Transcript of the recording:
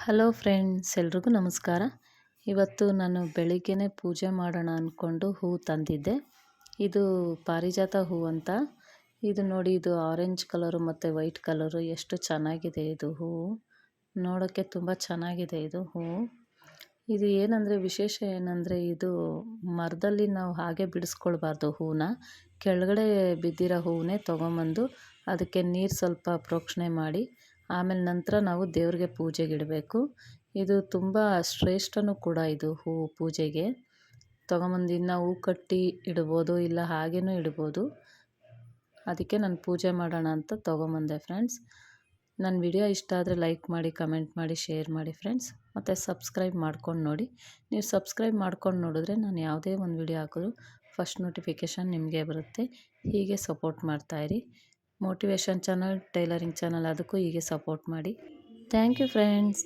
Hello friends, ಎಲ್ರಿಗೂ ನಮಸ್ಕಾರ. ಇವತ್ತು ನಾನು ಬೆಳಿಗ್ಗೆ ಪೂಜೆ ಮಾಡೋಣ ಅಂದ್ಕೊಂಡು ಹೂ ತಂದಿದ್ದೆ. ಇದು ಪಾರಿಜಾತ ಹೂ ಅಂತ. ಇದು ನೋಡಿ, ಇದು ಆರೆಂಜ್ ಕಲರು ಮತ್ತು ವೈಟ್ ಕಲರು. ಎಷ್ಟು ಚೆನ್ನಾಗಿದೆ ಇದು ಹೂವು ನೋಡೋಕ್ಕೆ ತುಂಬ ಚೆನ್ನಾಗಿದೆ ಇದು ಹೂವು ಇದು ಏನಂದರೆ, ವಿಶೇಷ ಏನಂದರೆ, ಇದು ಮರದಲ್ಲಿ ನಾವು ಹಾಗೆ ಬಿಡಿಸ್ಕೊಳ್ಬಾರ್ದು ಹೂವನ್ನ ಕೆಳಗಡೆ ಬಿದ್ದಿರೋ ಹೂವನ್ನೇ ತೊಗೊಂಬಂದು ಅದಕ್ಕೆ ನೀರು ಸ್ವಲ್ಪ ಪ್ರೋಕ್ಷಣೆ ಮಾಡಿ ಆಮೇಲೆ ನಂತರ ನಾವು ದೇವ್ರಿಗೆ ಪೂಜೆಗೆ ಇಡಬೇಕು ಇದು ತುಂಬ ಶ್ರೇಷ್ಠನೂ ಕೂಡ ಇದು ಹೂವು ಪೂಜೆಗೆ. ತೊಗೊಂಬಂದು ಇನ್ನು ಹೂ ಕಟ್ಟಿ ಇಡ್ಬೋದು, ಇಲ್ಲ ಹಾಗೆಯೂ ಇಡ್ಬೋದು. ಅದಕ್ಕೆ ನಾನು ಪೂಜೆ ಮಾಡೋಣ ಅಂತ ತೊಗೊಂಬಂದೆ ಫ್ರೆಂಡ್ಸ್. ನನ್ನ ವಿಡಿಯೋ ಇಷ್ಟ ಆದರೆ ಲೈಕ್ ಮಾಡಿ, ಕಮೆಂಟ್ ಮಾಡಿ, ಶೇರ್ ಮಾಡಿ ಫ್ರೆಂಡ್ಸ್. ಮತ್ತು ಸಬ್ಸ್ಕ್ರೈಬ್ ಮಾಡ್ಕೊಂಡು ನೋಡಿ. ನೀವು ಸಬ್ಸ್ಕ್ರೈಬ್ ಮಾಡ್ಕೊಂಡು ನೋಡಿದ್ರೆ ನಾನು ಯಾವುದೇ ಒಂದು ವಿಡಿಯೋ ಹಾಕಿದ್ರು ಫಸ್ಟ್ ನೋಟಿಫಿಕೇಷನ್ ನಿಮಗೆ ಬರುತ್ತೆ. ಹೀಗೆ ಸಪೋರ್ಟ್ ಮಾಡ್ತಾಯಿರಿ ಮೋಟಿವೇಶನ್ ಚಾನಲ್ ಟೈಲರಿಂಗ್ ಚಾನಲ್ ಅದಕ್ಕೂ ಹೀಗೆ ಸಪೋರ್ಟ್ ಮಾಡಿ. Thank you friends